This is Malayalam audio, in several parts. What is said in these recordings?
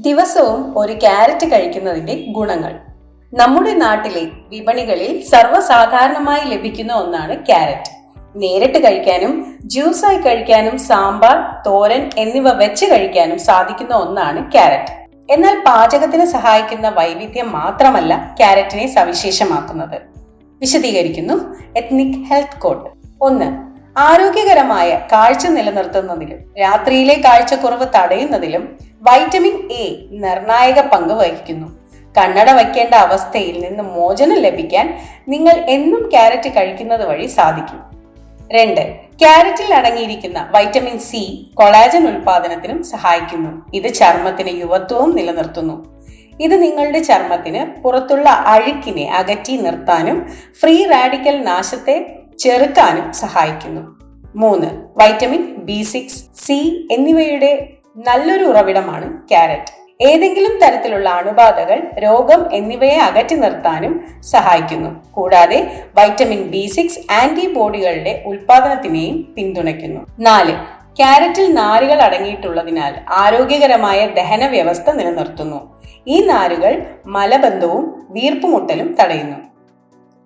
ദിവസവും ഒരു ക്യാരറ്റ് കഴിക്കുന്നതിന്റെ ഗുണങ്ങൾ. നമ്മുടെ നാട്ടിലെ വിപണികളിൽ സർവസാധാരണമായി ലഭിക്കുന്ന ഒന്നാണ് ക്യാരറ്റ്. നേരിട്ട് കഴിക്കാനും ജ്യൂസായി കഴിക്കാനും സാമ്പാർ തോരൻ എന്നിവ വെച്ച് കഴിക്കാനും സാധിക്കുന്ന ഒന്നാണ് ക്യാരറ്റ്. എന്നാൽ പാചകത്തിന് സഹായിക്കുന്ന വൈവിധ്യം മാത്രമല്ല ക്യാരറ്റിനെ സവിശേഷമാക്കുന്നത്. വിശദീകരിക്കുന്നു എത്നിക് ഹെൽത്ത് കോഡ്. ഒന്ന് ആരോഗ്യകരമായ കാഴ്ച നിലനിർത്തുന്നതിലും രാത്രിയിലെ കാഴ്ചക്കുറവ് തടയുന്നതിലും വൈറ്റമിൻ എ നിർണായക പങ്ക് വഹിക്കുന്നു. കണ്ണട വയ്ക്കേണ്ട അവസ്ഥയിൽ നിന്ന് മോചനം ലഭിക്കാൻ നിങ്ങൾ എന്നും ക്യാരറ്റ് കഴിക്കുന്നത് വഴി സാധിക്കും. രണ്ട് ക്യാരറ്റിൽ അടങ്ങിയിരിക്കുന്ന വൈറ്റമിൻ സി കൊളാജൻ ഉൽപാദനത്തിനും സഹായിക്കുന്നു. ഇത് ചർമ്മത്തിന് യുവത്വവും നിലനിർത്തുന്നു. ഇത് നിങ്ങളുടെ ചർമ്മത്തിന് പുറത്തുള്ള അഴുക്കിനെ അകറ്റി നിർത്താനും ഫ്രീ റാഡിക്കൽ നാശത്തെ ചെറുക്കാനും സഹായിക്കുന്നു. മൂന്ന് വൈറ്റമിൻ ബി സിക്സ് സി എന്നിവയുടെ നല്ലൊരു ഉറവിടമാണ് ക്യാരറ്റ്. ഏതെങ്കിലും തരത്തിലുള്ള അണുബാധകൾ രോഗം എന്നിവയെ അകറ്റി നിർത്താനും സഹായിക്കുന്നു. കൂടാതെ വൈറ്റമിൻ ബി സിക്സ് ആന്റിബോഡികളുടെ ഉൽപാദനത്തിനെയും പിന്തുണയ്ക്കുന്നു. നാല് ക്യാരറ്റിൽ നാരുകൾ അടങ്ങിയിട്ടുള്ളതിനാൽ ആരോഗ്യകരമായ ദഹന വ്യവസ്ഥ നിലനിർത്തുന്നു. ഈ നാരുകൾ മലബന്ധവും വീർപ്പുമുട്ടലും തടയുന്നു.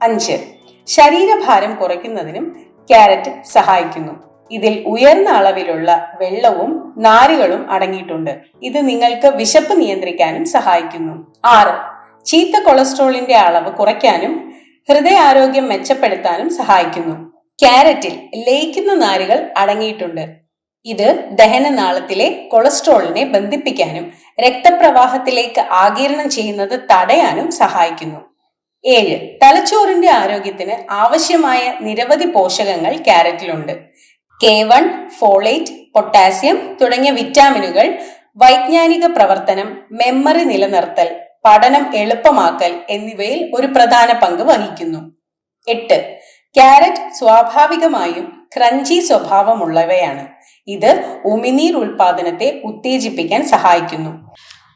അഞ്ച് ശരീരഭാരം കുറയ്ക്കുന്നതിനും ക്യാരറ്റ് സഹായിക്കുന്നു. ഇതിൽ ഉയർന്ന അളവിലുള്ള വെള്ളവും നാരുകളും അടങ്ങിയിട്ടുണ്ട്. ഇത് നിങ്ങൾക്ക് വിശപ്പ് നിയന്ത്രിക്കാനും സഹായിക്കുന്നു. ആറ് ചീത്ത കൊളസ്ട്രോളിന്റെ അളവ് കുറയ്ക്കാനും ഹൃദയാരോഗ്യം മെച്ചപ്പെടുത്താനും സഹായിക്കുന്നു. ക്യാരറ്റിൽ ലയിക്കുന്ന നാരുകൾ അടങ്ങിയിട്ടുണ്ട്. ഇത് ദഹനനാളത്തിലെ കൊളസ്ട്രോളിനെ ബന്ധിപ്പിക്കാനും രക്തപ്രവാഹത്തിലേക്ക് ആഗിരണം ചെയ്യുന്നത് തടയാനും സഹായിക്കുന്നു. ഏഴ് തലച്ചോറിന്റെ ആരോഗ്യത്തിന് ആവശ്യമായ നിരവധി പോഷകങ്ങൾ ക്യാരറ്റിലുണ്ട്. കെ വൺ ഫോളേറ്റ് പൊട്ടാസ്യം തുടങ്ങിയ വിറ്റാമിനുകൾ വൈജ്ഞാനിക പ്രവർത്തനം മെമ്മറി നിലനിർത്തൽ പഠനം എളുപ്പമാക്കൽ എന്നിവയിൽ ഒരു പ്രധാന പങ്ക് വഹിക്കുന്നു. എട്ട് ക്യാരറ്റ് സ്വാഭാവികമായും ക്രഞ്ചി സ്വഭാവമുള്ളവയാണ്. ഇത് ഉമിനീർ ഉൽപാദനത്തെ ഉത്തേജിപ്പിക്കാൻ സഹായിക്കുന്നു.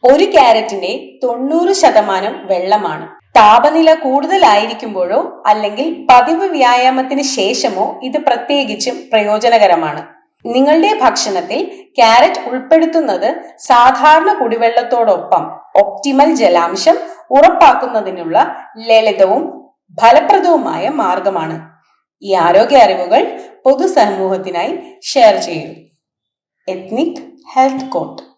ഒരു ക്യാരറ്റിന്റെ തൊണ്ണൂറ് ശതമാനം വെള്ളമാണ്. താപനില കൂടുതലായിരിക്കുമ്പോഴോ അല്ലെങ്കിൽ പതിവ് വ്യായാമത്തിന് ശേഷമോ ഇത് പ്രത്യേകിച്ചും പ്രയോജനകരമാണ്. നിങ്ങളുടെ ഭക്ഷണത്തിൽ ക്യാരറ്റ് ഉൾപ്പെടുത്തുന്നത് സാധാരണ കുടിവെള്ളത്തോടൊപ്പം ഒപ്റ്റിമൽ ജലാംശം ഉറപ്പാക്കുന്നതിനുള്ള ലളിതവും ഫലപ്രദവുമായ മാർഗമാണ്. ഈ ആരോഗ്യ അറിവുകൾ പൊതുസമൂഹത്തിനായി ഷെയർ ചെയ്യൂ. Ethnic health coat